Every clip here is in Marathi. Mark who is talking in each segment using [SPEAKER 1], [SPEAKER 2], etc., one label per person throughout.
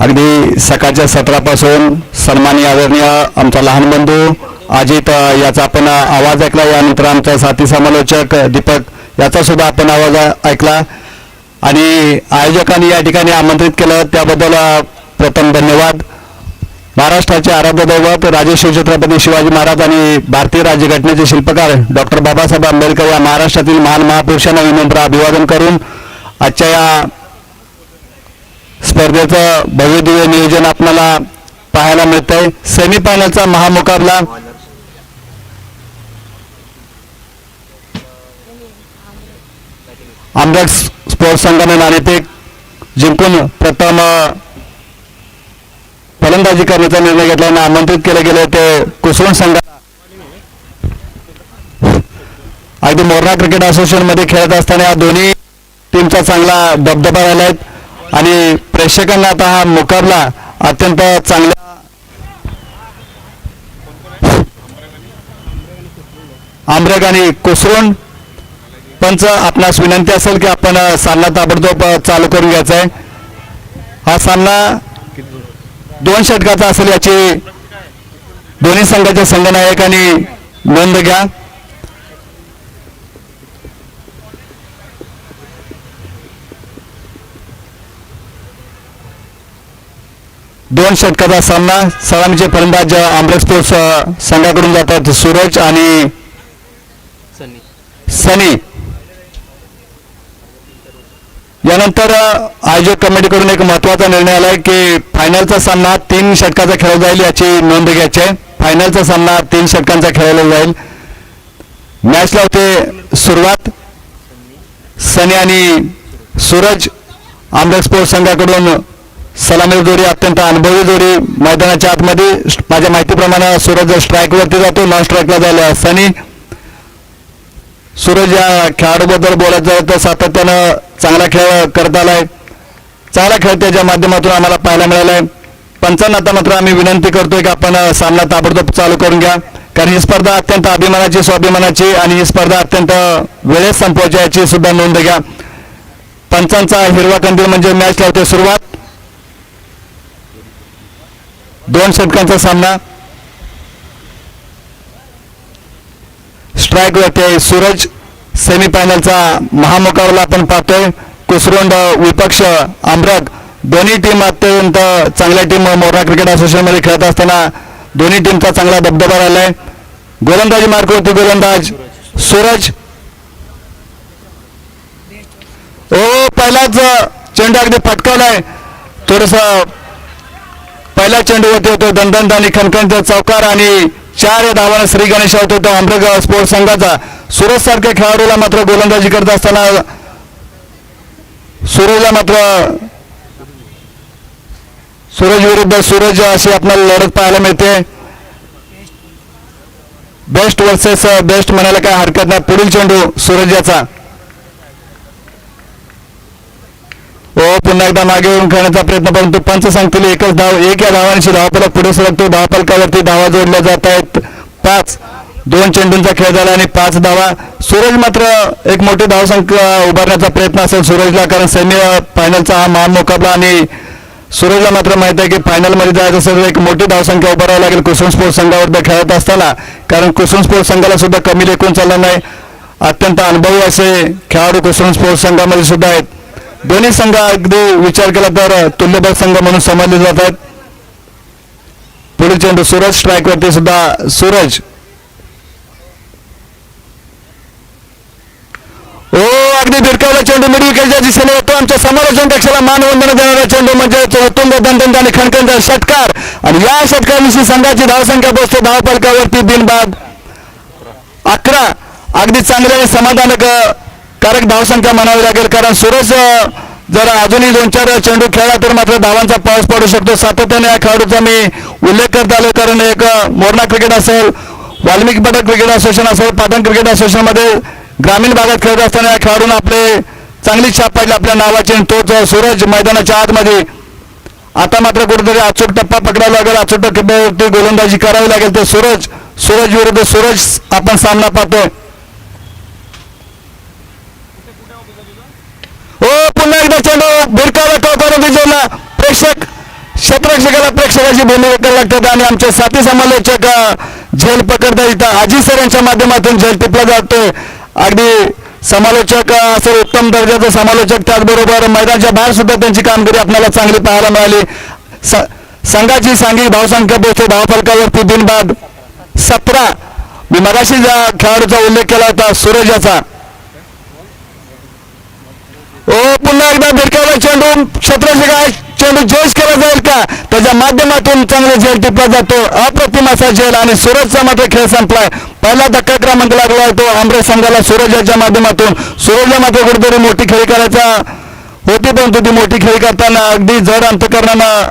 [SPEAKER 1] अगदी सकाळच्या सत्रापासून सन्माननीय आदरणीय आमचा लहान बंधू अजित याचा आपण आवाज ऐकला. यानंतर आमचा साथी समालोचक दीपक याचा सुद्धा आपण आवाज ऐकला. आणि आयोजकांनी या ठिकाणी आमंत्रित केलं. त्याबद्दल प्रथम धन्यवाद. महाराष्ट्राचे आराध्य दैवत राजेश्वर छत्रपती शिवाजी महाराज आणि भारतीय राज्यघटनेचे शिल्पकार डॉक्टर बाबासाहेब आंबेडकर या महाराष्ट्रातील महान महापुरुषांना विनम्र अभिवादन करून आजच्या या स्पर्धेचं भव्य दिव्य नियोजन आपल्याला पाहायला मिळतंय. सेमीफायनलचा महामुकाबला. आंबेड स्पोर्ट्स संघाने नाणेफेक जिंकून प्रथम फलंदाजी करण्याचा निर्णय घेतल्याने आमंत्रित केले गेले ते कुसवण संघाला अगदी मोरणा क्रिकेट असोसिएशनमध्ये खेळत असताना या दोन्ही टीमचा चांगला दबदबा राहिला आहे आणि प्रेक्षकांना आता हा मुकाबला अत्यंत चांगला आमरग आणि कुसरून पंच आपणास विनंती असेल की आपण सामना ताबडतोब चालू करून घ्यायचा आहे. हा सामना दोन षटकाचा असेल याची दोन्ही संघाच्या संघनायकांनी नोंद घ्या. दोन षटकाचा सामना सलामीचे फलंदाज आंबेड स्पोर्ट्स संघाकडून जातात सूरज आणि सनी. यानंतर आयोजक कमिटीकडून एक महत्त्वाचा निर्णय आला आहे की फायनलचा सामना तीन षटकाचा खेळला जाईल याची नोंद घ्यायची आहे. फायनलचा सामना तीन षटकांचा खेळला जाईल. मॅचला होते सुरुवात. सनी आणि सूरज आंबेड स्पोर्ट्स संघाकडून सलामी जोडी अत्यंत अनुभवी जोडी मैदानाच्या आतमध्ये माझ्या माहितीप्रमाणे सूरज स्ट्राईकवरती जातो. नॉन स्ट्राईकला जायला सनी. सूरज या खेळाडूबद्दल बोलत झालं तर सातत्यानं चांगला खेळ करत आलाय. चांगला खेळ त्याच्या माध्यमातून आम्हाला पाहायला मिळालाय. पंचांना आता मात्र आम्ही विनंती करतोय की आपण सामना ताबडतोब चालू करून घ्या. कारण ही स्पर्धा अत्यंत अभिमानाची स्वाभिमानाची आणि ही स्पर्धा अत्यंत वेळेत संपवायची याची सुद्धा नोंद घ्या. पंचांचा हिरवा कंदील म्हणजे मॅच लावते सुरुवात. दोन षटकांचा सामना. स्ट्राईक वरती सूरज सेमीफायनलचा महामुकाबला आपण पाहतोय. कुसरुंड विपक्ष आम्रक दोन्ही टीम अत्यंत चांगल्या टीम मोरा क्रिकेट असोसिएशनमध्ये खेळत असताना दोन्ही टीमचा चांगला दबदबा राहिलाय. गोलंदाजी मार्कवरती गोलंदाज सूरज. ओ पहिलाच चेंडू अगदी फटकावलाय थोडस पहिला चेंडूवरती होतो दंदंत आणि खणखणचा चौकार आणि चार या धावाने श्री गणेश होत होतो आंबेग स्पोर्ट्स संघाचा. सुरज सारख्या खेळाडूला मात्र गोलंदाजी करत असताना सूरजला मात्र सूरज विरुद्ध सूरज अशी आपल्याला लढत पाहायला मिळते. बेस्ट वर्सेस बेस्ट म्हणायला काय हरकत नाही. पुढील चेंडू सूरज याचा. हो पुन्हा एकदा मागे येऊन खेळण्याचा प्रयत्न परंतु पंच सांगतील एकच धाव एक या धावांशी धावपाला पुढे सरकतो धावफलकावरती धावा जोडल्या जात आहेत. पाच दोन चेंडूंचा खेळ झाला आणि पाच धावा. सूरज मात्र एक मोठी धावसंख्या उभारण्याचा प्रयत्न असेल सूरजला कारण सेमी फायनलचा हा महान मुकाबला आणि सूरजला मात्र माहीत आहे की फायनलमध्ये जायचं असेल तर एक मोठी धावसंख्या उभारावी लागेल कुसुम स्पोर्ट्स संघावर खेळत असताना. कारण कुसुम स्पोर्ट्स संघाला सुद्धा कमी लेखून चालला नाही. अत्यंत अनुभवी असे खेळाडू कुसुम स्पोर्ट्स संघामध्ये सुद्धा आहेत. दोन्ही संघ अगदी विचार केला तर तुल्यबळ संघ म्हणून समजले जातात. पुढील चेंडू सूरज स्ट्राईक वरती सुद्धा सूरज. ओ अगदी भिडकावला चेंडू मिड विकेटच्या दिशेने होतो आमच्या समालोचन कक्षाला मानवंदन देणारा चेंडू म्हणजे उत्तुंग दंडन आणि खणखणचा षटकार. आणि या षटकाराविषयी संघाची धावसंख्या पोहोचते धावपलकावरती बिनबाद. अकरा. अगदी चांगले समाधानक कारक धावसंख्या म्हणावी लागेल कारण सूरज जर अजूनही दोन चार चेंडू खेळला तर मात्र धावांचा पाऊस पडू शकतो. सातत्याने या खेळाडूचा मी उल्लेख करत आलो कारण एक मोरणा क्रिकेट असेल वाल्मिकी पटक क्रिकेट असोसिएशन असेल पाटण क्रिकेट असोसिएशनमध्ये ग्रामीण भागात खेळत असताना या खेळाडून आपले चांगली छाप पाडली आपल्या नावाची आणि तोच सूरज मैदानाच्या आतमध्ये. आता मात्र कुठेतरी अचूक टप्पा पकडावा लागेल अचूक टप्प्यावरती गोलंदाजी करावी लागेल तर सूरज सूरज विरुद्ध सूरज आपण सामना पाहतोय. हो पुन्हा एकदा चेंडू भिरकावला टोकाला विजवला प्रेक्षक क्षेत्रक्षकाला प्रेक्षकाची भूमिका करावी लागतात आणि आमचे साथी समालोचक झेल पकडता इथं. आजी सर यांच्या माध्यमातून झेल टिपला जातोय. अगदी समालोचक असं उत्तम दर्जाचं समालोचक त्याचबरोबर मैदानाच्या बाहेर सुद्धा त्यांची कामगिरी आपल्याला चांगली पाहायला मिळाली. स- संघाची सांगी भावसंख्या पोहोचते. धावफलकावरती बिनबाद सतरा. मी मगाशी ज्या खेळाडूचा उल्लेख केला होता सूरज याचा. ओ पुन्हा एकदा भिरकावला चेंडू क्षेत्ररक्षक चेंडू जोश केला जाईल का? त्याच्या माध्यमातून चांगला झेल टिपला जातो. अप्रतिम असा झेल आणि सूरजचा मात्र खेळ संपलाय. पहिला धक्का क्रमांक लागला तो आमरे संघाला सूरज याच्या माध्यमातून. सूरजला मात्र कुठेतरी मोठी खेळी करायचा होती परंतु ती मोठी खेळी करताना अगदी जड अंतकरणानं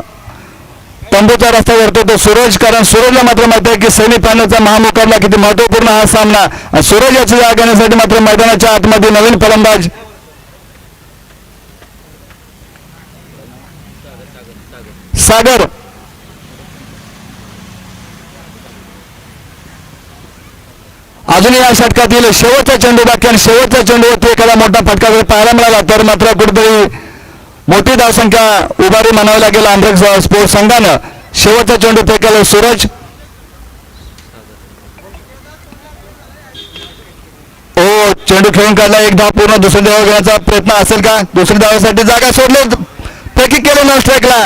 [SPEAKER 1] तंबूचा रस्ता करतो तो सूरज. कारण सूरजला मात्र माहिती आहे की सेमी पाण्याचा महामुकाबला किती महत्त्वपूर्ण हा सामना. आणि सूरज याची जाग घेण्यासाठी मात्र मैदानाच्या आतमध्ये नवीन फलंदाज सागर. अजून या षटकातील शेवटचा चेंडू बाकी आणि शेवटच्या चेंडूवरती एखादा मोठा फटका जर पाहायला मिळाला तर मात्र कुठेतरी मोठी धावसंख्या उभारी म्हणावी लागेल आंध्र स्पोर्ट्स संघानं. शेवटचा चेंडू फेकायला सूरज. ओ चेंडू खेळून काढला एक धाव पूर्ण दुसरी धाव घेण्याचा प्रयत्न असेल का? दुसरी धावासाठी जागा सोडले फेकी केले नॉन स्ट्राईकला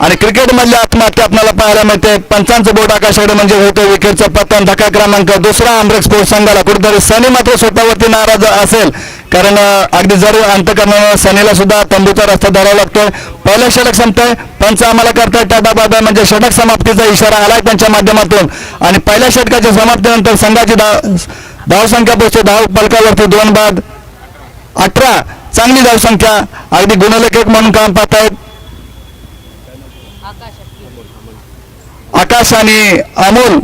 [SPEAKER 1] आणि क्रिकेटमधल्या आत्महत्या आपल्याला पाहायला मिळते. पंचांचं बोट आकाशाकडे म्हणजे होतो विकेटचा पतन धक्का क्रमांक दुसरा आंध्र स्पोर्ट्स संघाला. कुठेतरी सनी मात्र स्वतःवरती नाराज असेल. कारण अगदी जर अंतकरणानं सनीला सुद्धा तंबूचा रस्ता धरावा लागतोय. पहिलं षटक संपतंय. पंच आम्हाला करताय. टाटा बाबा म्हणजे षटक समाप्तीचा इशारा आलाय त्यांच्या माध्यमातून. आणि पहिल्या षटकाच्या समाप्तीनंतर संघाची धाव धावसंख्या पोहोचते. धाव पलकावरती दोन बाद अठरा. चांगली धावसंख्या. अगदी गुणलेखक म्हणून काम पाहतायत. आकाश आणि अमोल.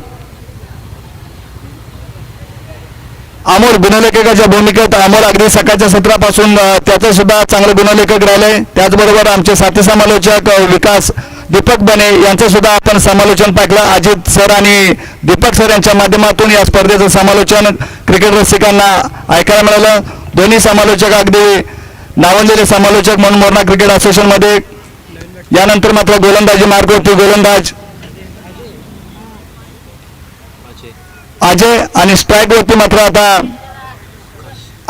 [SPEAKER 1] अमोल गुणलेखकाच्या भूमिकेत अमोल अगदी सकाळच्या सत्रापासून त्याचं सुद्धा चांगलं गुणलेखक राहिलंय. त्याचबरोबर आमचे साथी समालोचक विकास दीपक बने यांचं सुद्धा आपण समालोचन पाहिलं. अजित सर आणि दीपक सर यांच्या माध्यमातून या स्पर्धेचं समालोचन क्रिकेट रसिकांना ऐकायला मिळालं. दोन्ही समालोचक अगदी नावंजले समालोचक म्हणून मोरणा क्रिकेट असोसिएशनमध्ये यानंतर मात्र गोलंदाजी मार्ग होती गोलंदाज. अजय आणि स्ट्राईक वरती मात्र आता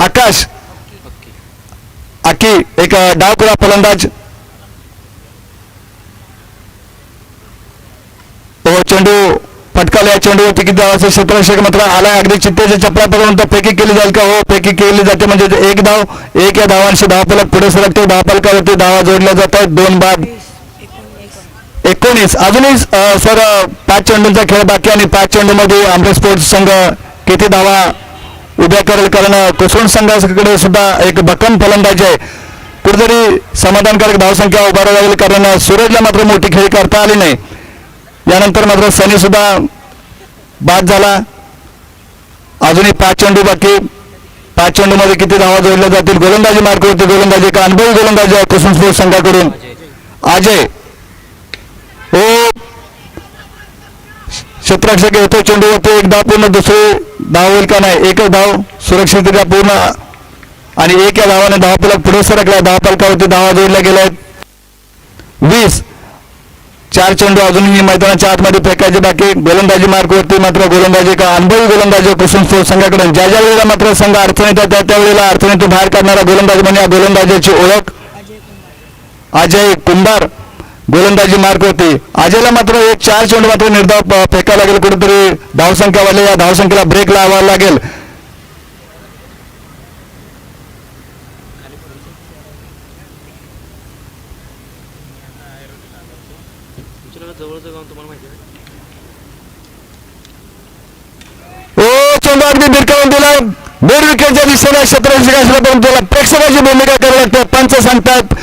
[SPEAKER 1] आकाश. आकी एक डावपुरा फलंदाज. हो, चेंडू. फटकाला या चेंडूवरती किती धावाचे क्षेत्ररक्षक मात्र आलाय अगदी चित्तेच्या चपलापर्यंत फेकी केली जाईल का? हो फेकी केली जाते. म्हणजे एक धाव एक या धावांशी धावपालक पुढे सरकते. धावपालकावरती धावा जोडल्या जात आहेत दोन बाद. एकोणीस. अजूनही सर पाच चेंडूंचा खेळ बाकी आणि पाच चेंडूमध्ये आमचे स्पोर्ट्स संघ किती धावा उभ्या करेल? कारण कोसळून संघाकडे सुद्धा एक भक्कम फलंदाजी आहे. कुठेतरी समाधानकारक धावसंख्या उभारावी लागेल कारण सूरजला मात्र मोठी खेळी करता आली नाही. यानंतर मात्र सनी सुद्धा बाद झाला. अजूनही पाच चेंडू बाकी. पाच चेंडूमध्ये किती धावा जोडल्या जातील? गोलंदाजी मार्ग होती. गोलंदाजी का? अनुभवी गोलंदाजी आहे कुसुम स्पोर्ट्स संघाकडून. अजय. हो. क्षेत्ररक्षक येतो चेंडूवरती. एक धाव पूर्ण दुसरी धाव होईल का नाही? एकच धाव सुरक्षितरित्या पूर्ण. आणि एक या धावाने धाव पुढे सरकला. धाव पलकावरती धावा जोडल्या गेल्या आहेत. वीस. चार चेंडू अजूनही मैदानाच्या आतमध्ये फेकायचे बाकी. गोलंदाजी मार्गवरती मात्र गोलंदाजी का अनुभवी गोलंदाजी कुसुम स्पोर्ट्स संघाकडून. ज्या ज्या वेळेला मात्र संघ अडचणीत येतात त्या त्यावेळेला अडचणीतून बाहेर काढणारा गोलंदाज म्हणजे या गोलंदाजाची ओळख. अजय कुंभार गोलंदाजी मार्क होती अजयला मात्र एक चार चेंडू मात्र निर्धाव फेकावा फेकायला लागेल. कुठेतरी धावसंख्या वाले या धावसंख्येला ब्रेक लावावा लागेल
[SPEAKER 2] जवळचं गाव तुम्हाला माहिती आहे
[SPEAKER 1] ओ चेंडू अगदी बिरकावून दिला. बेड विकेटच्या दिशेने क्षेत्ररक्षक असला पण त्याला प्रेक्षकाची भूमिका करावी लागते. पंच सांगतात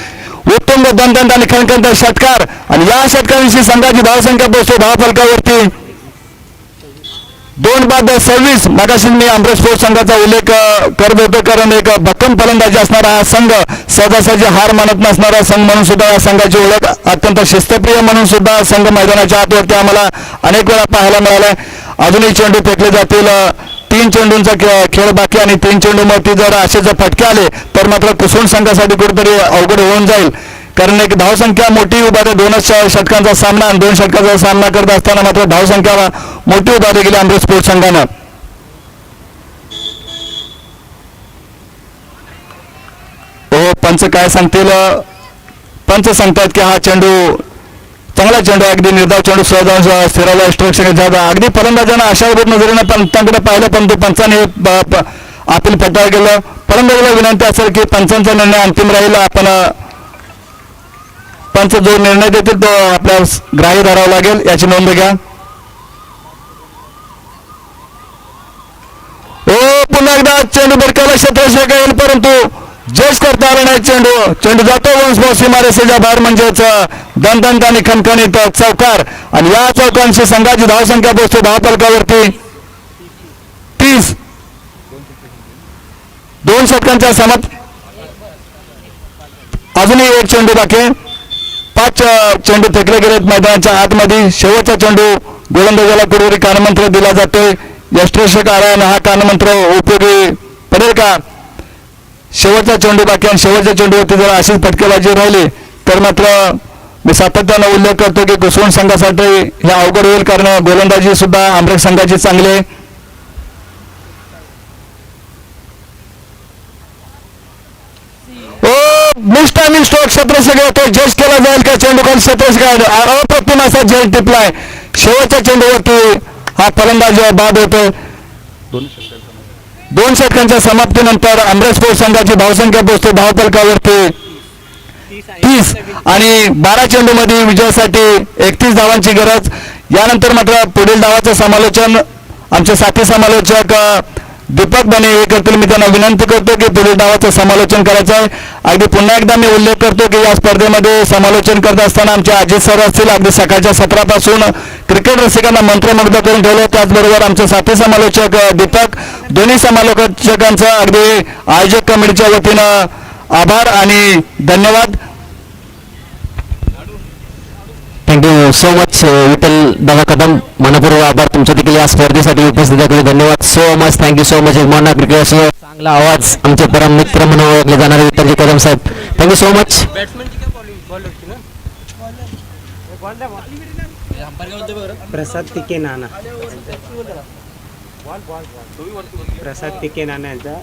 [SPEAKER 1] उत्तम दंतंत आणि खणखंत षटकार. आणि या षटकाविषयी संघाची धावसंख्या पोहोचतो. धाव फलकावरती दोन बाद सव्वीस. मगाशी मी आंध्र स्पोर्ट्स संघाचा उल्लेख करत होतो. कारण एक भक्कम फलंदाजी असणारा हा संघ सहजासहजी हार मानत नसणारा संघ म्हणून सुद्धा या संघाची ओळख अत्यंत शिस्तप्रिय म्हणून सुद्धा संघ मैदानाच्या आतवरती आम्हाला अनेक वेळा पाहायला मिळालाय. अजूनही चेंडू फेकले जातील. तीन चेंडूंचा खेळ बाकी आणि तीन चेंडूमध्ये जर असे जर फटके आले तर मात्र कुसून संघासाठी कुठेतरी अवघड होऊन जाईल. कारण एक धावसंख्या मोठी उभारी दोनच षटकांचा सामना आणि दोन षटकांचा सामना करत असताना मात्र धावसंख्या मोठी उभारी गेली अमृत स्पोर्ट्स संघानं. हो पंच काय सांगतील? पंच सांगतात की हा चेंडू चेंडू अगदी निर्धाव चेंडू सहज स्थिरावला स्ट्रोक्शन जाता अगदी फलंदाजांना आशाभूत नजरेनं पंचांकडे पाहिलं पण ते पंचाने ब- प- अपील पटाळ केलं. फलंदाजाला विनंती असेल की पंचांचा निर्णय अंतिम राहील. आपण पंच जो निर्णय देतील तो आपल्या ग्राह्य धरावा लागेल. याची नोंद घ्या. ओ पुन्हा एकदा चेंडू भिरकावला क्षेत्ररक्षक येईल परंतु जज करता आला नाही चेंडू. चेंडू जातो वंश बॉस बाहेर म्हणजेच दणदंत आणि खणखणीत चौकार. आणि या चौकांशी संघाची धावसंख्या पोहोचते धावपलकावरती तीस. दोन षटकांच्या समत. अजूनही एक चेंडू बाकी पाच चेंडू फेकले गेलेत मैदानाच्या आतमध्ये. शेवटचा चेंडू गोलंदाजाला कुठेतरी कानमंत्र दिला जातोय. यष्ट्रेषक आरायण हा कानमंत्र उपयोगी पडेल का? शेवटचा चेंडू बाकी आणि शेवटच्या चेंडूवरती जर अशीच फटकेबाजी राहिली तर मात्र मी सातत्यानं उल्लेख करतो की कुसवण संघासाठी हे अवघड होईल कारण गोलंदाजी सुद्धा आंबरेक संघाची चांगली आहे. ओ मिस्ट आणि स्ट्रोक तो जज केला जाईल का चेंडू? खाली क्षेत्ररक्षक अप्रतिम असा जज टिपलाय. शेवटच्या चेंडूवरती हा फलंदाज बाद होतोय. दोन षटकांच्या समाप्तीनंतर अमरेश स्पोर्ट्स संघाची धावसंख्या पोहोचते धावपलकावरती तीस आणि बारा चेंडूमध्ये विजयासाठी एकतीस धावांची गरज. यानंतर मात्र पुढील धावाचं समालोचन आमचे साथी समालोचक अ, दीपक बने हे करतील. मी त्यांना विनंती करतो की पुढील डावाचं समालोचन करायचं आहे. अगदी पुन्हा एकदा मी उल्लेख करतो की या स्पर्धेमध्ये समालोचन करत असताना आमचे अजित सर असतील. अगदी सकाळच्या सत्रापासून क्रिकेट रसिकांना मंत्रमुग्ध करून ठेवलं. त्याचबरोबर आमचे साथी समालोचक दीपक दोन्ही समालोचकांचं अगदी आयोजक कमिटीच्या वतीनं आभार आणि धन्यवाद.
[SPEAKER 3] थँक्यू सो मच विठ्ठल दादा कदम. मनपूर्वक आभार तुमच्या देखील या स्पर्धेसाठी उपस्थित धन्यवाद so much thank you so much Mona cricket चांगला आवाज आमचे परम मित्र म्हणून ओळखले जाणारे विठ्ठलजी कदम साहेब. Thank you so much
[SPEAKER 4] Prasad Tike Nana. Prasad Tike Nana यांचा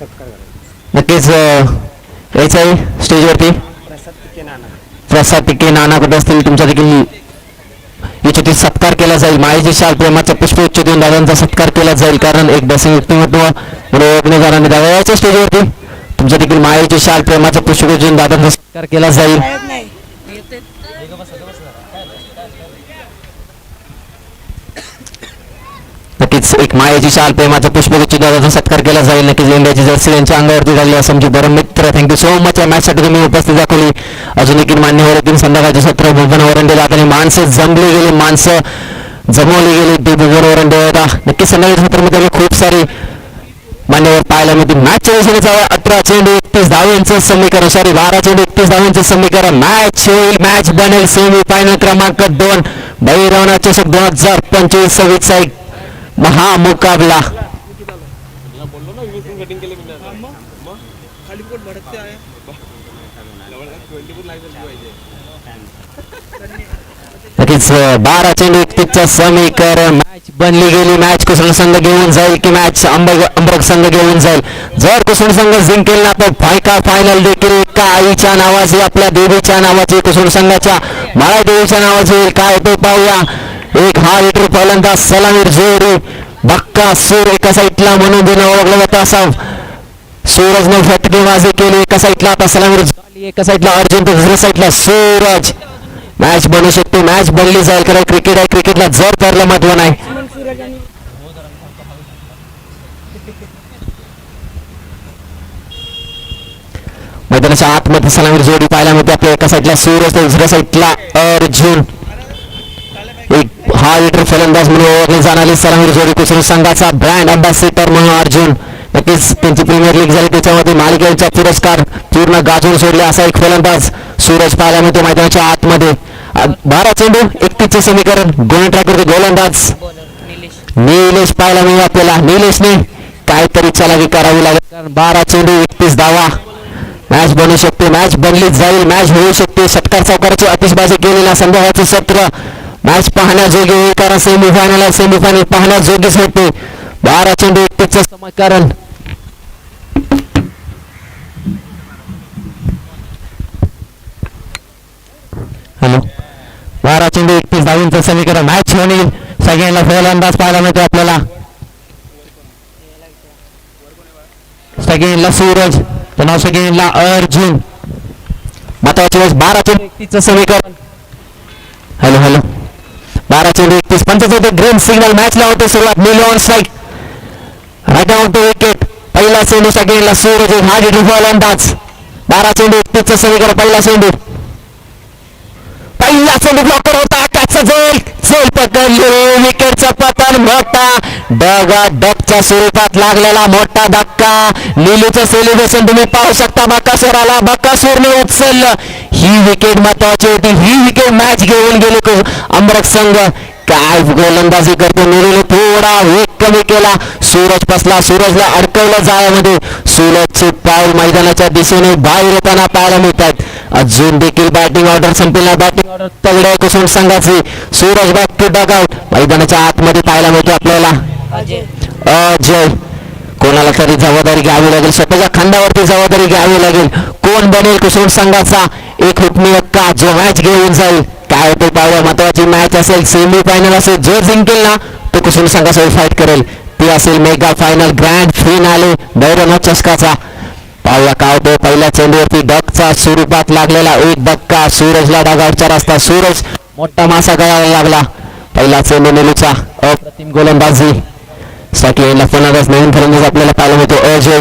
[SPEAKER 4] सत्कार करा
[SPEAKER 3] नक्कीच यायचं आहे स्टेजवरती
[SPEAKER 4] प्रसाद तिके नाना
[SPEAKER 3] कुठे असतील तुमचा देखील याच्यातील सत्कार केला जाईल. मायेचे शाल प्रेमाचा पुष्प उच्च देऊन दादांचा सत्कार केला जाईल. कारण एक बसिंग व्यक्तिमत्व म्हणून ओळखले जाणारे दादा स्टेजवरती. तुमच्या देखील मायेचे शाल प्रेमाचा पुष्प उच्च देऊन दादांचा सत्कार केला जाईल नक्कीच एक मायाची शाल प्रेमाचा पुष्पगुच्छ दादाचा सत्कार केला जाईल. नक्कीच इंडियाची जर्सी यांच्या अंगावरती झाली असं बरं. मित्र थँक्यू सो मच या मॅचसाठी तुम्ही उपस्थित दाखवली. अजून एक मान्यवर येतील संध्याकाळचे सत्र भुवन ओरंडेला आणि माणसं जमली गेली. माणसं जमवली गेली. ते भुवन वरंडे नक्कीच संध्याकाळच्या सत्रामध्ये खूप सारी मान्यवर पाहायला मिळते मॅच दिवशीचा अठरा चेंडू एकतीस धावांचं समीकरण. सॉरी बारा चेंडू एकतीस धावांचं समीकरण. मॅच होईल. मॅच बनेल. सेमी फायनल क्रमांक दोन. बहिरवणा चषक दोन हजार पंचवीस सव्वीस एक महामुकाबला नक्कीच uh, बारा चेंडू एकतीसचं समीकरण मॅच बनली गेली. मॅच कुसळ संघ घेऊन जाईल की मॅच अंबग अंबरक संघ घेऊन जाईल? जर कुसळ संघ जिंकेल ना तर फायका फायनल देखील का आईच्या नावाची आपल्या देवीच्या नावाची कुसळ संघाच्या माळा देवीच्या नावाची काय तो पाहूया. एक हा लिटर पहिल्यांदा सलामीर जोरी बक्का सूर एका साईडला म्हणून देणं ओळखलं जातं असा सूरजने माझे केली एका साईडला आता सलामीर झाली एका साईडला अर्जुन तर दुसऱ्या साईडला सूरज मॅच बनू शकते मॅच बनली जाईल कारण क्रिकेट आहे क्रिकेटला जर त्याला महत्त्व नाही. मैदानाच्या आतमध्ये सलामीर जोडी पाहायला मिळते. आपल्या एका साईडला सूरज तर दुसऱ्या साईडला अर्जुन. एक हा लिटर फलंदाज म्हणून ओळखले जाणारे सलामीर जोडी कुसरी संघाचा ब्रँड अँबॅसिडर म्हणून अर्जुन. नक्कीच त्यांची प्रीमियर लीग झाली. त्याच्यामध्ये मालिकेचा पुरस्कार पूर्ण गाजून सोडले असा एक फलंदाज सूरज पाहायला मिळतो मैदानाच्या आतमध्ये. बारा चेंडू एकतीसचे समीकरण गोल ट्रॅक करतो गोलंदाज। निलेश पाहायला मिळेल आपल्याला निलेशने काहीतरी चलावी करावी लागेल। कारण बारा चेंडू एकतीस धावा। मॅच बनू शकते मॅच बनलीच जाईल मॅच होऊ शकते षटकार चौकाराची अतिशबाजी केलेला संदर्भाचे सत्र। मॅच पाहण्याजोगे होईल कारण सेमीफायनल सेमीफायनल पाहण्याजोगेच होते। बारा चेंडू एकतीसचं समीकरण हॅलो बारा चेंडू एकतीस धावींचं समीकरण मॅच होईल सगळ्यांना फलंदाज पाहायला मिळतो आपल्याला. सगळ्यांना सूरज पुन्हा सगळ्यांना अर्जुन. महत्वाची वेळेस बारा चेंडू एकतीसचं समीकरण. Hello hello. बारा चेंडू एकतीस पंचवीस ग्रीन सिग्नल मॅचला होते सुरुवात. नील ऑन स्ट्राईक. राजा होतो विकेट पहिला चेंडू सगळ्यांना सूरज हा डिटू फलंदाज बारा चेंडू एकतीसचं समीकरण पहिला चेंडू चेंडू ब्लॉकर होता. त्याचा जोल चेल पकडले विकेटचा पतन मोठा डगा डगच्या स्वरूपात लागलेला मोठा धक्का. लिलूचं सेलिब्रेशन तुम्ही पाहू शकता. बकासूराला बकासूरने उचललं ही विकेट महत्वाची होती. ही विकेट मॅच घेऊन गेले अमरक संघ. काय गोलंदाजी करतो? निरुने थोडा वेग कमी केला. सूरज फसला सूरजला अडकवलं जाळ्यामध्ये. सूरजचे पाऊल मैदानाच्या दिशेने बाहेर येताना पाहायला मिळतात. अजून देखील बॅटिंग ऑर्डर संपलेला बॅटिंग ऑर्डर तगड्या कुसुम संघाची. Suraj back to dugout मैदानाच्या आतमध्ये पाहायला मिळतो आपल्याला. अजय. कोणाला तरी जबाबदारी घ्यावी लागेल? स्वतःच्या खांद्यावरती जबाबदारी घ्यावी लागेल. कोण बनेल कुसुम संघाचा? एक हुकमी हक्का. जो मॅच घेऊन जाईल. काय होते पाहूया महत्वाची मॅच असेल सेमी फायनल असेल जो जिंकेल ना तो कुसुम संघासोबत फाईट करेल. ती असेल mega final grand finale Bairan चषकाचा. पाहूया काय होतो पहिल्या चेंडूवरती डकचा स्वरूपात लागलेला. एक धक्का सूरजला डागावरचा रस्ता. सूरज मोठा मासा गळायला लागला. पहिला चेंडू नेलूचा अप्रतिम गोलंदाजी. सेकंडला फलंदाज नवीन फलंदाज आपल्याला पाहायला मिळतो अजय.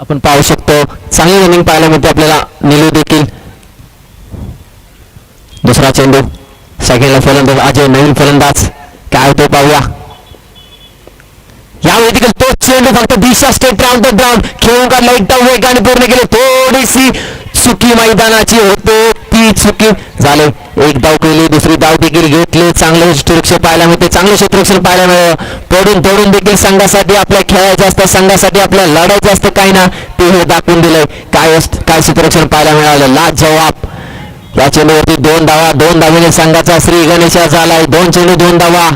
[SPEAKER 3] आपण पाहू शकतो. चांगली रनिंग पाहायला मिळते आपल्याला निलू देखील. दुसरा चेंडू. सेकंडला फलंदाज अजय नवीन फलंदाज. काय होतो पाहूया. यावेळी देखील तो चेंडू फक्त दिशा स्टेट राऊंड द ग्राउंड खेळून काढला. एकदम वेगाने पूर्ण केले. थोडीशी चुकी मैदानाची होते. ती चुकी झाले. एक धाव केली दुसरी धाव देखील घेतली. चांगले क्षेत्ररक्षण पाहायला मिळते. चांगले क्षेत्ररक्षण पाहायला मिळालं पडून तोडून देखील संघासाठी आपल्या खेळायचं असतं संघासाठी आपल्या लढायचं असतं काय ना ते हे दाखवून दिलंय. काय काय क्षेत्ररक्षण पाहायला मिळालं? लाज जवाब. या चेंडूवरती दोन धावा दोन धावेने संघाचा श्री गणेशा झालाय. दोन चेंडू दोन धावा.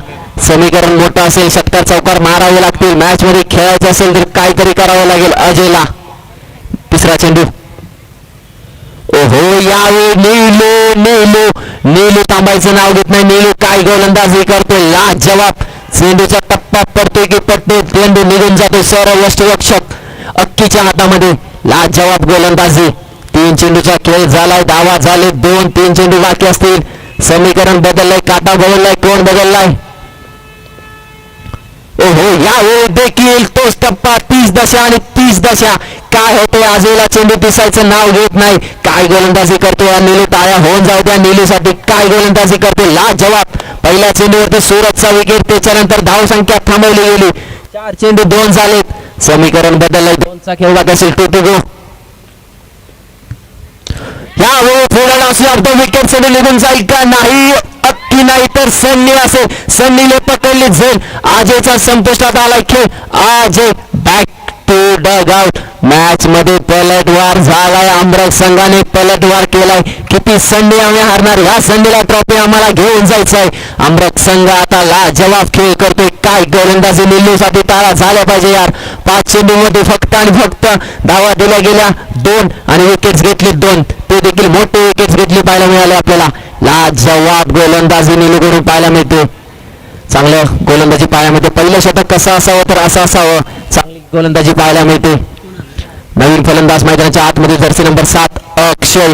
[SPEAKER 3] समीकरण मोठं असेल. षटकार चौकार मारावे लागतील. मॅच मध्ये खेळायचं असेल तर काहीतरी करावं लागेल. अजयला. तिसरा चेंडू. ओहो यावेळी नीलू नीलू. नीलू थांबायचं नाव घेत नाही. नीलू काय गोलंदाजी करतो लाज जवाब चेंडूचा टप्पा पडतोय की पडतोय? चेंडू निघून जातो सर्व यष्टरक्षक अक्कीच्या हातामध्ये लाज जवाब गोलंदाजी. तीन चेंडूचा खेळ झालाय धावा झाले. दोन तीन चेंडू बाकी असतील. समीकरण बदललंय काटा बदललाय कोण बदललाय? ओहो यावेळी देखील तोच टप्पा. तीस दशा आणि तीस दशा. काय होते आजूला चेंडू दिसायचं नाव घेत नाही. काय गोलंदाजी करतो या नीलू? ताया होऊन जाऊ त्या नीलूसाठी. काय गोलंदाजी करते ला जवाब पहिल्या चेंडूवरती सुरतचा विकेट त्याच्यानंतर धाव संख्या थांबवली गेली. चार चेंडू दोन झालेत. समीकरण बदललंय. दोनचा खेळ बाकी असेल टू टू गो यावेळी पुढे असल्यावर तो विकेटसाठी निघून जाईल का? नाही. अक्की नाही तर सन्नी असेल. सन्नीने पकडली जाईल आजेचा संपुष्टात आलाय खेळ. आजे back to dugout match मध्ये पलटवार झालाय. अमरक संघाने पलटवार केलाय. किती संधी आम्ही हारणार? ह्या संधीला ट्रॉफी आम्हाला घेऊन जायचं आहे अमरक संघ आता ला जवाब खेळ करतोय. काय गोलंदाजी निल्लूसाठी तारा झाल्या पाहिजे यार. पाच चेंडू मध्ये फक्त आणि फक्त धावा दिल्या गेल्या. दोन आणि विकेट्स घेतली दोन. ते देखील मोठे विकेट्स घेतली पाहायला मिळाले आपल्याला. ला जवाब गोलंदाजी निलूकडून पाहायला मिळते. चांगलं गोलंदाजी पाहायला मिळते पहिलं षटक कसं असावं तर असं असावं. चांगली गोलंदाजी पाहायला मिळते. नवीन फलंदाज मैदानाच्या आतमध्ये जर्सी नंबर सात अक्षय.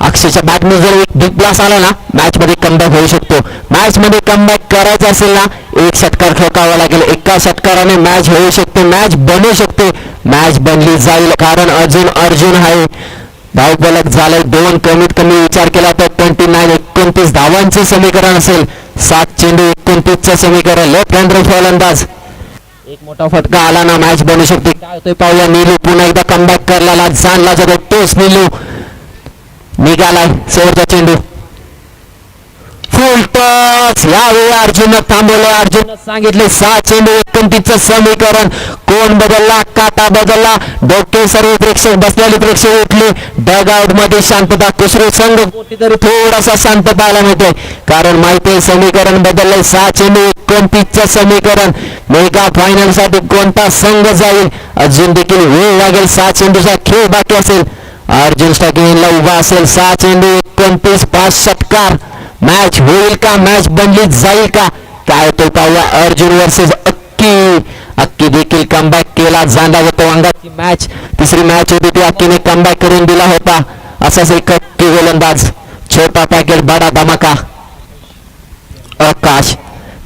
[SPEAKER 3] अक्षयच्या बॅटने जर एक बिग ब्लास आला ना मॅच मध्ये कमबॅक होऊ शकतो. मॅच मध्ये कमबॅक करायचं असेल ना एक षटकार ठोकावा लागेल. एका षटकाराने मॅच होऊ शकते मॅच बनू शकते. मॅच बनली जाईल कारण अर्जुन अर्जुन आहे. धावफलक झालंय. दोन कमीत कमी विचार केला तर ट्वेंटी नाईन एकोणतीस धावांचे समीकरण असेल. सात चेंडू एकोणतीसचं समीकरण. लेफ्ट हँड फलंदाज एक मोठा फटका आला ना मॅच बनू शकते. काय होतोय पाहूया. नीलू पुन्हा एकदा कमबॅक करला जाणला जातो तोच नीलू. निघालाय. शेवटचा चेंडू. फुलटच यावेळी अर्जुन थांबवले. अर्जुन सांगितले सहा चेंडू एकोणतीसचं समीकरण. कोण बदलला? काटा बदलला. डोके सर्व प्रेक्षक बसलेले प्रेक्षक उठले. डग आउटमध्ये शांतता कुसरू संघ कुठेतरी थोडासा शांत पाहायला मिळते कारण माहिती आहे समीकरण बदललंय. सहा चेंडू एकोणतीसचं समीकरण. मेगा फायनलसाठी कोणता संघ जाईल? अजून देखील वेळ लागेल. सहा चेंडूचा खेळ बाकी असेल. अर्जुन स्टॅकिंगला उभा असेल. सहा चेंडू एकोणतीस पाच षटकार. मॅच होईल का? मॅच बनली जाईल का? काय तो पाहूया. अर्जुन वर्सेस अक्की. अक्की देखील कमबॅक केला. जांडा होतो अंगाची मॅच तिसरी मॅच होती ती अक्कीने कमबॅक करून दिला होता. असाच एक अक्की गोलंदाज. छोटा पॅकेट बडा धमाका. आकाश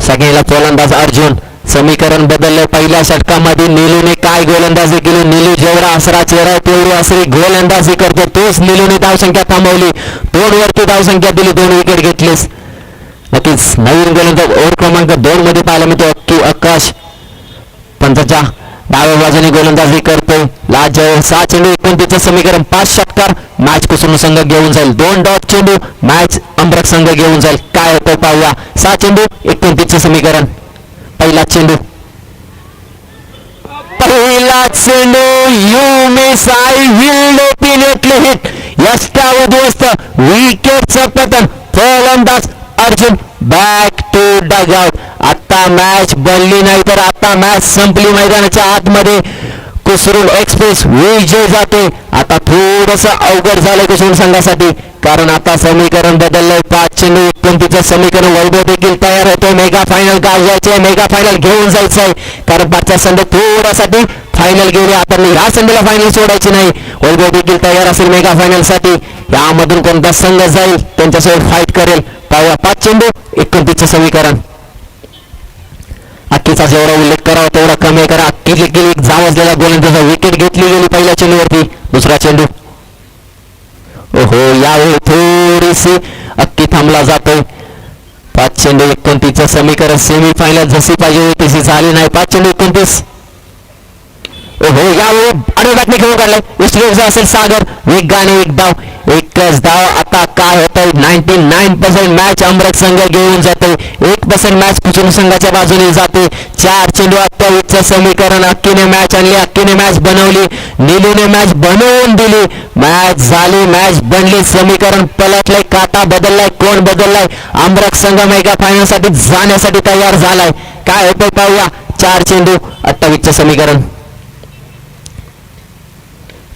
[SPEAKER 3] सगळ्याला गोलंदाज अर्जुन. समीकरण बदललं. पहिल्या षटकामध्ये निलूने काय गोलंदाजी केली? निलू जेवढा असरा चेहरा तेवढी असरी गोलंदाजी करतो. तोच निलूने धावसंख्या थांबवली. दोन वरती धावसंख्या दिली. दोन विकेट घेतलीस. नक्कीच नवीन गोलंदाज ओव्हर क्रमांक दोन मध्ये पाहायला मिळतो. अक्की आकाश पंचाच्या डाव्या बाजूने गोलंदाजी करतोय. लाज जवळ सहा चेंडू एकोणतीसचं समीकरण. पाच षटकार. मॅच कुसुम संघ घेऊन जाईल. दोन डॉट चेंडू. मॅच अंबरक संघ घेऊन जाईल. काय होतं पाहूया. सहा चेंडू एकोणतीसचं समीकरण. पहिला चेंडू. पहिला चेंडू you miss I will definitely hit यष्टा उद्ध्वस्त विकेटचं पतन फलंदाज Arjun back to dugout आता मॅच बनली नाही तर आता मॅच संपली मैदानाच्या आतमध्ये. कुसरून एक्सप्रेस विजय जाते. आता थोडस अवघड झालं कुसरून संघासाठी. कारण आता समीकरण बदललंय. पाच चेंडू एकोणतीसचं समीकरण वैभव देखील तयार होतोय. मेगा फायनल गाजवायचे मेगा फायनल घेऊन जायचं आहे कारण पाचचा संघ थोडासाठी फायनल घेऊन आता मी ह्या संधीला फायनल सोडायची नाही. वैभव देखील तयार असेल मेगा फायनलसाठी. यामधून कोणता संघ जाईल? त्यांच्यासोबत फाईट करेल. पाहूया. पाच चेंडू एकोणतीसचं समीकरण. अक्कीचा जेवढा उल्लेख करावा तेवढा कमी करा. अक्की देखील एक जावजलेला गोलंदाजा विकेट घेतली गेली पहिल्या चेंडूवरती. दुसरा चेंडू हो यावेळी थोडीशी अक्की थांबला जातोय. पाच चेंडू एकोणतीसचं समीकरण सेमी फायनल जशी पाहिजे तशी झाली नाही. पाच चेंडू एकोणतीस ओहो यावेळी आडवे बॅटने खेळून काढलाय. विस्ट्रेट असेल सागर वेगाने एक धाव एकच धाव आता काय होतंय? Ninety nine percent match Amrut संघ घेऊन जाते एक पर्सेंट मॅच कुचून संघाच्या बाजूने जाते चार चेंडू अठ्ठावीसचं समीकरण अक्कीने मॅच आणली अक्कीने मॅच बनवली. निलूने मॅच बनवून दिली. मॅच झाली मॅच बनली. समीकरण पलटलंय काटा बदललाय कोण बदललाय? अमृत संघ मेगा फायनलसाठी जाण्यासाठी तयार झालाय. काय होतंय पाहूया. चार चेंडू अठ्ठावीसचं समीकरण.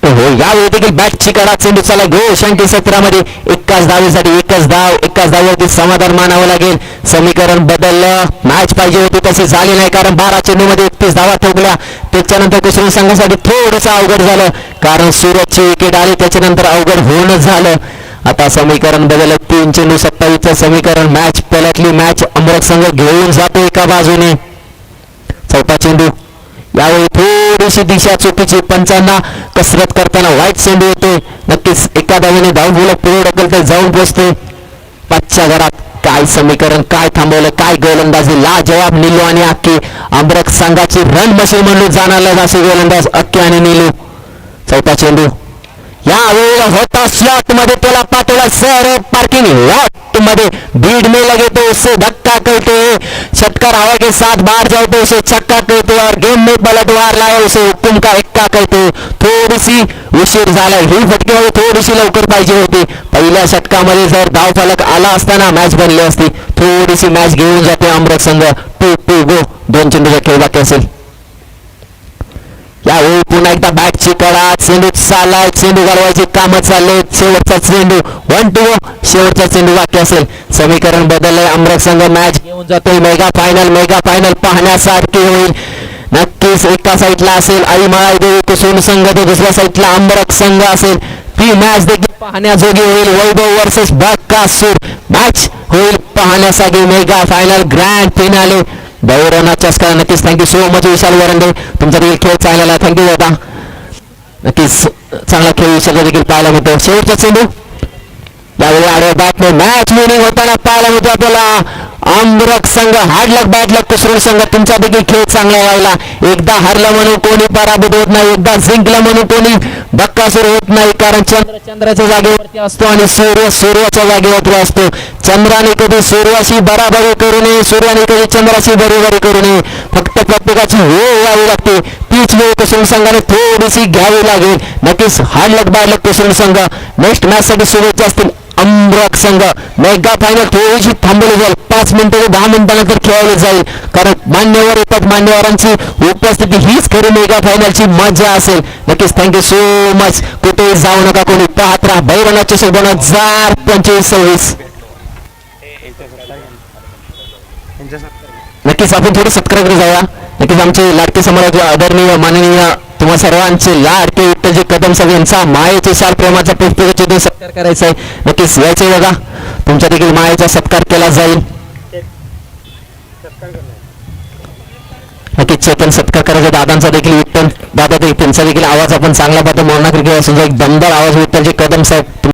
[SPEAKER 3] हो, हो यावेळी देखील बॅटची कडा चेंडू चला गो शंकी सत्रामध्ये एकाच धावेसाठी एकच धाव एकाच धावेवरती समाधान मानावं लागेल. समीकरण बदललं. मॅच पाहिजे होती तशी झाली नाही कारण बारा चेंडूमध्ये एकतीस धावा ठोकल्या त्याच्यानंतर कुसरून संघासाठी थोडंसं अवघड झालं. कारण सूरजची विकेट आली त्याच्यानंतर अवघड होऊनच झालं. आता समीकरण बदललं. तीन चेंडू सत्तावीसचं समीकरण. मॅच पलटली. मॅच अमृत संघ घेऊन जातो एका बाजूने. चौथा चेंडू यावेळी थोडीशी दिशा चुकीची पंचांना कसरत करताना वाईट संधी होते. नक्कीच एका धावेने धावून गेलं पुढे ढकलते जाऊन पोचते. पाचच्या घरात काय समीकरण काय थांबवलं काय गोलंदाजी? ला जवाब निलू आणि अक्की अमरक संघाची रन मशीन म्हणून जाणार असे गोलंदाज अक्की आणि निलू. चौथा चेंडू. यावेळेला होता स्लॉटमध्ये त्याला पाठवला सर पार्किंग लॉटमध्ये भीड़ में लगे तो उससे धक्का कहते हैं. षटकार हवा के साथ बाहर जाए तो उसे छक्का कहते हैं और गेम में पलटवार लाए उसे हुक्म का एक्का कहते हैं. थोडीशी उशीर झाला ही फटके थोडीशी लवकर पाहिजे होती. पहिल्या षटकामध्ये जर धाव फलक आला असताना मॅच बनली असती. थोडीशी मॅच घेऊन जाते अमृत संघ टू टू गो दोन चेंडूचा खेळ बाकी असेल. यावेळी पुन्हा एकदा बॅटची कडा चेंडू चाललाय चेंडू घालवायचे काम चालले शेवटचा चेंडू वन टू शेवटचा चेंडू बाकी असेल. समीकरण बदललंय अमरक संघ मॅच घेऊन जातोय मेगा फायनल मेगा फायनल पाहण्यासारखी होईल. नक्कीच एका साईडला असेल आई माळाई देवी कुसुम संघ तर दुसऱ्या साईडला अंबरक संघ असेल. ती मॅच देखील पाहण्याजोगी होईल. वैभव वर्सेस बक्कासूर मॅच होईल पाहण्यासाठी मेगा फायनल ग्रँड फिनाले दौराना चस्का नक्कीच thank you so much Vishal Varande. तुमचा देखील खेळ चांगला थँक्यू दादा. नक्कीच चांगला खेळ विशालचा देखील पाहायला मिळतो. शेवटचा चेंडू यावेळी आडव्या बॅटने मॅच विनिंग होताना पाहायला मिळतो आपल्याला. आंबरक संघ हाडलक बॅटलक कुसरून संघ तुमचा देखील खेळ चांगला व्हायला. एकदा हारलं म्हणून कोणी पराभूत होत नाही एकदा जिंकलं म्हणून कोणी बक्कासूर होत नाही कारण चंद्र चंद्राच्या जागेवरती असतो आणि सूर्य सूर्याच्या जागेवरती असतो. चंद्राने कधी सूर्याशी बराबरी करू नये सूर्याने कधी चंद्राशी बरोबरी करू नये. फक्त प्रत्येकाची वेळ यावी लागते. तीच वेळ कुसरून संघाने थोडीशी घ्यावी लागेल. नक्कीच हाडलक बाडलक कुसरून संघ. नेक्स्ट मॅच साठी शुभेच्छा असतील. अमृत संघ मेगा फायनल थोडीशी थांबवली जाईल. पाच मिनिटं ते दहा मिनिटानंतर खेळवली जाईल. कारण मान्यवर येतात मान्यवरांची उपस्थिती हीच खरी मेगा फायनलची मजा असेल. नक्कीच थँक्यू सो मच कुठेही जाऊ नका कोणी पाहत राहा. भैरवनाथ चषक दोन हजार पंचवीस सव्वीस. नक्कीच आपण थोडं सत्कार जाऊया. नक्कीच आमचे लाडके समाज आदरणीय माननीय तुम्हा सर्वांचे लाडके विठ्ठलजी कदम साहेब यांचा मायेचे साल प्रेमाचा पुस्तकाचे सत्कार करायचा आहे. नक्कीच यायचे बघा. तुमच्या देखील मायेचा सत्कार केला जाईल. नक्कीच चेतन सत्कार करायचा. दादांचा देखील विठ्ठल दादा देखील त्यांचा देखील आवाज आपण चांगला पाहतो. मोरणा क्रिकेट असून एक दमदार आवाज विठ्ठलजी कदम साहेब